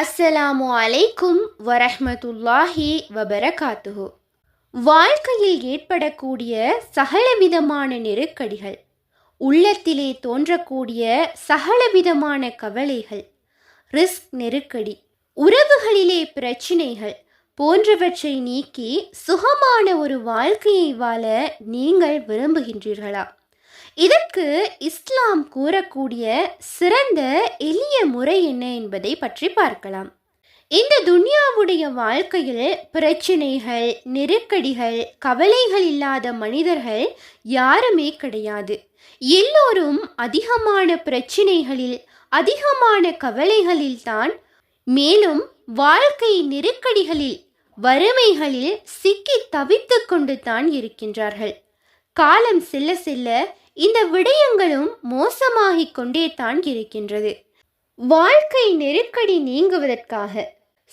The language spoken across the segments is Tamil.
அஸ்ஸலாமு அலைக்கும் வரஹ்மத்துல்லாஹி வபரகாத்துஹு. வாழ்க்கையில் ஏற்படக்கூடிய சகலவிதமான நெருக்கடிகள் உள்ளத்திலே தோன்றக்கூடிய சகலவிதமான கவலைகள் ரிஸ்க் நெருக்கடி உறவுகளிலே பிரச்சினைகள் போன்றவற்றை நீக்கி சுகமான ஒரு வாழ்க்கையை வாழ நீங்கள் விரும்புகின்றீர்களா? இதற்கு இஸ்லாம் கூறக்கூடிய சிறந்த எளிய முறை என்ன என்பதை பற்றி பார்க்கலாம். இந்த துன்யாவுடைய வாழ்க்கையில் பிரச்சனைகள் நெருக்கடிகள் கவலைகள் இல்லாத மனிதர்கள் யாருமே கிடையாது. எல்லோரும் அதிகமான பிரச்சினைகளில் அதிகமான கவலைகளில் தான் மேலும் வாழ்க்கை நெருக்கடிகளில் வறுமைகளில் சிக்கி தவித்து கொண்டு தான் இருக்கின்றார்கள். காலம் செல்ல செல்ல இந்த விடயங்களும் மோசமாகிக் கொண்டே தான் இருக்கின்றது. வாழ்க்கை நெருக்கடி நீங்குவதற்காக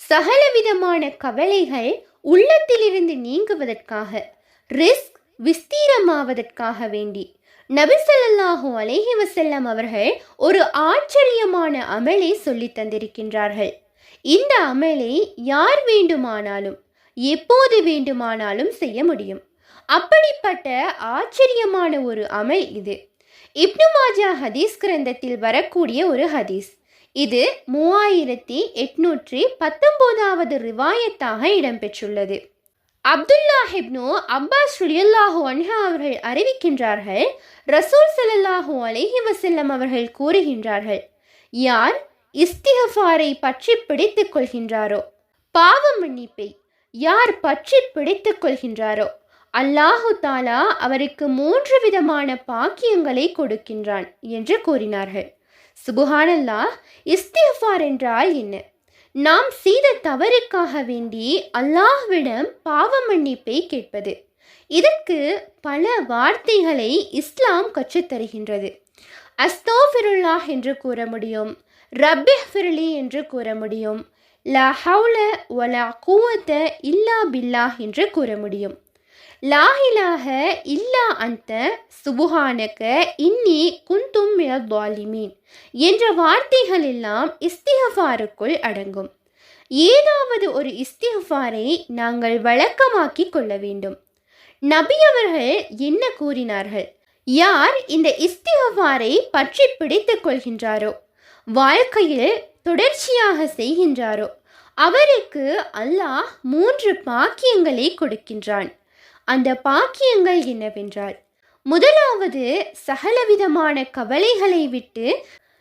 சகலவிதமான கவலைகள் உள்ளத்திலிருந்து நீங்குவதற்காக ரிஸ்க் விஸ்தீரமாவதற்காக வேண்டி நபிசல்லாஹூ அலேஹி வசல்லம் அவர்கள் ஒரு ஆச்சரியமான அமலை சொல்லி தந்திருக்கின்றார்கள். இந்த அமலை யார் வேண்டுமானாலும் எப்போது வேண்டுமானாலும் செய்ய முடியும். அப்படிப்பட்ட ஆச்சரியமான ஒரு அமல் இது. இப்னு மாஜா ஹதீஸ் கிரந்தத்தில் வரக்கூடிய ஒரு ஹதீஸ். இது மூவாயிரத்தி எட்நூற்றி பத்தொம்போதாவது ரிவாயத்தாக இடம்பெற்றுள்ளது. அப்துல்லா ஹிப்னு அப்பாஸ் ருலியல்லாஹு அன்ஹா அவர்கள் அறிவிக்கின்றார்கள் ரசூல் சலல்லாஹு அலைஹி வசல்லம் அவர்கள் கூறுகின்றார்கள் யார் இஸ்திகஃபாரை பற்றி பிடித்துக் கொள்கின்றாரோ பாவ மன்னிப்பை யார் பற்றி பிடித்துக் கொள்கின்றாரோ அல்லாஹு தாலா அவருக்கு மூன்று விதமான பாக்கியங்களை கொடுக்கின்றான் என்று கூறினார்கள். சுபுஹானல்லாஹ் இஸ்திஃபார் என்றால் என்ன? நாம் செய்த தவறுக்காக வேண்டி அல்லாஹ்விடம் பாவ மன்னிப்பை கேட்பது. இதற்கு பல வார்த்தைகளை இஸ்லாம் கற்றுத்தருகின்றது. அஸ்தோஃபிருல்லாஹ் என்று கூற முடியும் ரப்பி ஃபிர்லி என்று கூற முடியும் ல ஹவுல ஒலா கூவத்த இல்லா பில்லாஹ் என்று கூற முடியும். லாஹிலாக இல்லா அந்த சுபுஹானக இன்னி குந்தும் மினத்வாலிமீன் என்ற வார்த்தைகள் எல்லாம் இஸ்திகஃபாருக்குள் அடங்கும். ஏதாவது ஒரு இஸ்திகஃபாரை நாங்கள் வழக்கமாக்கி கொள்ள வேண்டும். நபி அவர்கள் என்ன கூறினார்கள்? யார் இந்த இஸ்திகஃபாரை பற்றி பிடித்துக் கொள்கின்றாரோ? வாழ்க்கையில் தொடர்ச்சியாக செய்கின்றாரோ? அவருக்கு அல்லாஹ் மூன்று பாக்கியங்களை கொடுக்கின்றான். அந்த பாக்கியங்கள் என்னவென்றால் முதலாவது சகலவிதமான கவலைகளை விட்டு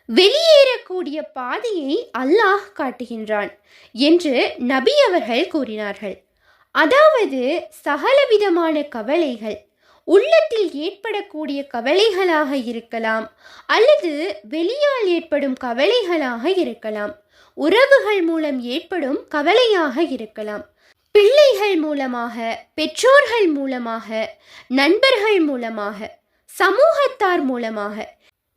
வெளியேறக்கூடிய பாதையை அல்லாஹ் காட்டுகின்றான் என்று நபி அவர்கள் கூறினார்கள். அதாவது சகலவிதமான கவலைகள் உள்ளத்தில் ஏற்படக்கூடிய கவலைகளாக இருக்கலாம் அல்லது வெளியால் ஏற்படும் கவலைகளாக இருக்கலாம். உறவுகள் மூலம் ஏற்படும் கவலையாக இருக்கலாம். பிள்ளைகள் மூலமாக பெற்றோர்கள் மூலமாக நண்பர்கள் மூலமாக சமூகத்தார் மூலமாக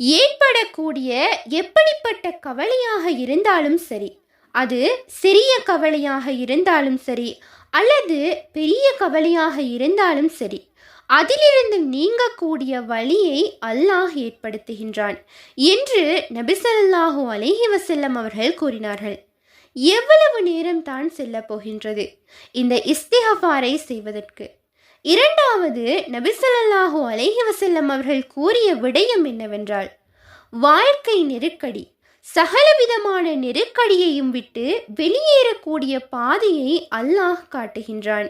ஏற்படக்கூடிய எப்படிப்பட்ட கவலையாக இருந்தாலும் சரி அது சிறிய கவலையாக இருந்தாலும் சரி அல்லது பெரிய கவலையாக இருந்தாலும் சரி அதிலிருந்து நீங்கக்கூடிய வழியை அல்லாஹ் ஏற்படுத்துகின்றான் என்று நபிசல்லாஹூ அலைஹி வசல்லம் அவர்கள் கூறினார்கள். எவ்வளவு நேரம் தான் செல்ல போகின்றது இந்த இஸ்திஹபாரை செய்வதற்கு. இரண்டாவது நபிசல்லாஹூ அலைஹி வசல்லம் அவர்கள் கூறிய விடயம் என்னவென்றால் வாழ்க்கை நெருக்கடி சகலவிதமான நெருக்கடியையும் விட்டு வெளியேறக்கூடிய பாதையை அல்லாஹ் காட்டுகின்றான்.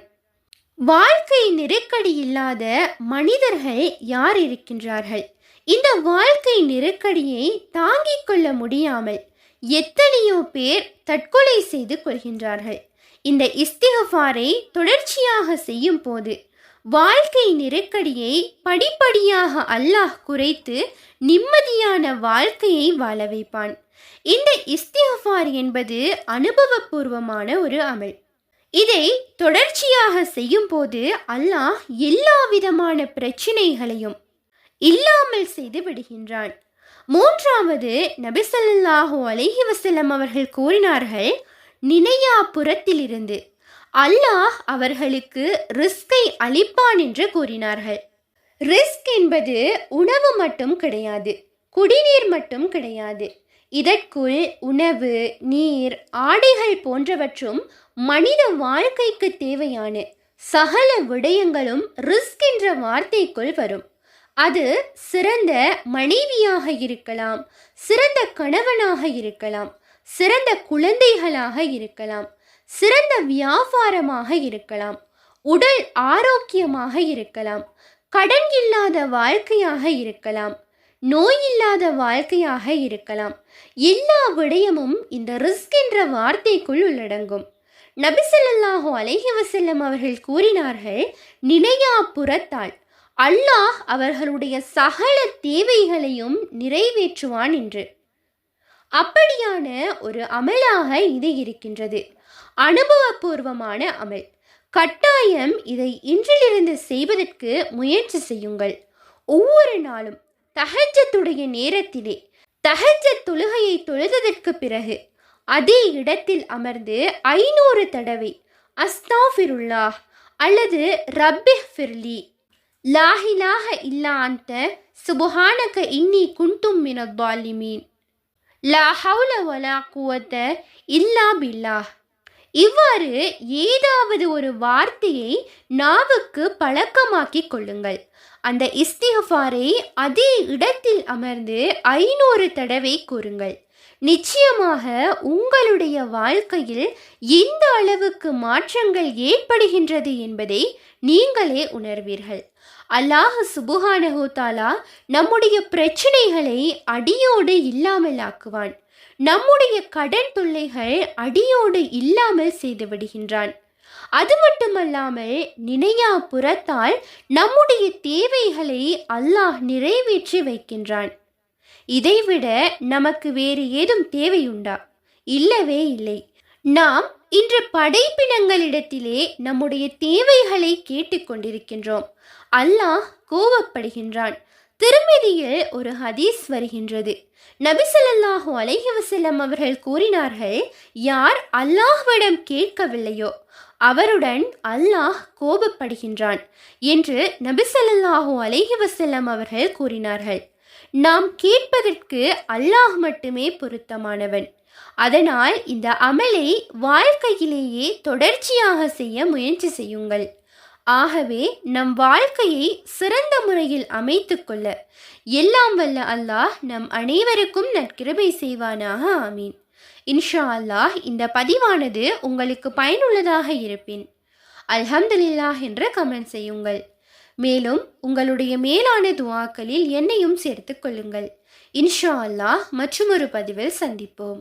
வாழ்க்கை நெருக்கடி இல்லாத மனிதர்கள் யார் இருக்கின்றார்கள்? இந்த வாழ்க்கை நெருக்கடியை தாங்கிக் கொள்ள முடியாமல் எத்தனையோ பேர் தற்கொலை செய்து கொள்கின்றார்கள். இந்த இஸ்திகஃபாரை தொடர்ச்சியாக செய்யும் போது வாழ்க்கை நெருக்கடியை படிப்படியாக அல்லாஹ் குறைத்து நிம்மதியான வாழ்க்கையை வாழ வைப்பான். இந்த இஸ்திகஃபார் என்பது அனுபவபூர்வமான ஒரு அமல். இதை தொடர்ச்சியாக செய்யும் போது அல்லாஹ் எல்லா விதமான பிரச்சினைகளையும் இல்லாமல் செய்து விடுகின்றான். மூன்றாவது நபிசல்லாஹு அலைஹி வசல்லம் அவர்கள் கூறினார்கள் நினையா புறத்திலிருந்து அல்லாஹ் அவர்களுக்கு ரிஸ்கை அளிப்பான் என்று கூறினார்கள். ரிஸ்க் என்பது உணவு மட்டும் கிடையாது குடிநீர் மட்டும் கிடையாது. இதற்குள் உணவு நீர் ஆடைகள் போன்றவற்றும் மனித வாழ்க்கைக்கு தேவையான சகல விடயங்களும் ரிஸ்க் என்ற வார்த்தைக்குள் வரும். அது சிறந்த மனைவியாக இருக்கலாம் சிறந்த கணவனாக இருக்கலாம் சிறந்த குழந்தைகளாக இருக்கலாம் சிறந்த வியாபாரமாக இருக்கலாம் உடல் ஆரோக்கியமாக இருக்கலாம் கடன் இல்லாத வாழ்க்கையாக இருக்கலாம் நோய் இல்லாத வாழ்க்கையாக இருக்கலாம். எல்லா விடயமும் இந்த ரிஸ்க் என்ற வார்த்தைக்குள் உள்ளடங்கும். நபிசல்லாஹு அலைஹி வசல்லம் அவர்கள் கூறினார்கள் நினையா புறத்தாள் அல்லாஹ் அவர்களுடைய சகல தேவைகளையும் நிறைவேற்றுவான் என்று. அப்படியான ஒரு அமலாக இது இருக்கின்றது. அனுபவபூர்வமான அமல். கட்டாயம் இதை இன்றிலிருந்து செய்வதற்கு முயற்சி செய்யுங்கள். ஒவ்வொரு நாளும் தகஜத்துடைய நேரத்திலே தகஜ தொழுகையை தொழுததற்கு பிறகு அதே இடத்தில் அமர்ந்து ஐநூறு தடவை அஸ்தாஃபிருல்லாஹ் அல்லது ரப்பிஹ் ஃபிர்லி லாஹிலாஹ இல்லா அந்த சுபுஹானக இன்னி குன்தும் மினத்தாலிமீன் லா ஹவுல வலா குவத்த இல்லா பில்லாஹ். இவ்வாறு ஏதாவது ஒரு வார்த்தையை நாவுக்கு பழக்கமாக்கிக் கொள்ளுங்கள். அந்த இஸ்திகஃபாரை அதே இடத்தில் அமர்ந்து ஐநூறு தடவை கூறுங்கள். நிச்சயமாக உங்களுடைய வாழ்க்கையில் எந்த அளவுக்கு மாற்றங்கள் ஏற்படுகின்றது என்பதை நீங்களே உணர்வீர்கள். அல்லாஹ் சுபுஹானஹு தாலா நம்முடைய பிரச்சனைகளை அடியோடு இல்லாமல் ஆக்குவான். நம்முடைய கடன் தொல்லைகள் அடியோடு இல்லாமல் செய்து விடுகின்றான். அது மட்டுமல்லாமல் நினையா புறத்தால் நம்முடைய தேவைகளை அல்லாஹ் நிறைவேற்றி வைக்கின்றான். இதைவிட நமக்கு வேறு ஏதும் தேவையுண்டா? இல்லவே இல்லை. நாம் இன்று படைப்பினங்களிடத்திலே நம்முடைய தேவைகளை கேட்டுக்கொண்டிருக்கின்றோம். அல்லாஹ் கோவப்படுகின்றான். திருமதியில் ஒரு ஹதீஸ் வருகின்றது. நபிசல்லாஹூ அலஹி வசல்லம் அவர்கள் கூறினார்கள் யார் அல்லாஹ்விடம் கேட்கவில்லையோ அவருடன் அல்லாஹ் கோபப்படுகின்றான் என்று நபிசல்லாஹூ அலஹி வசல்லம் அவர்கள் கூறினார்கள். நாம் கேட்பதற்கு அல்லாஹ் மட்டுமே பொருத்தமானவன். அதனால் இந்த அமலை வாழ்க்கையிலேயே தொடர்ச்சியாக செய்ய முயற்சி செய்யுங்கள். ஆகவே நம் வாழ்க்கையை சிறந்த முறையில் அமைத்துக்கொள்ள எல்லாம் வல்ல அல்லாஹ் நம் அனைவருக்கும் நற்கிருபை செய்வானாக ஆமீன். இன்ஷா அல்லாஹ் இந்த பதிவானது உங்களுக்கு பயனுள்ளதாக இருப்பின். அல்ஹம்துலில்லா என்று கமெண்ட் செய்யுங்கள். மேலும் உங்களுடைய மேலான துவாக்களில் என்னையும் சேர்த்துக் கொள்ளுங்கள். இன்ஷா அல்லாஹ் மற்றொரு பதிவில் சந்திப்போம்.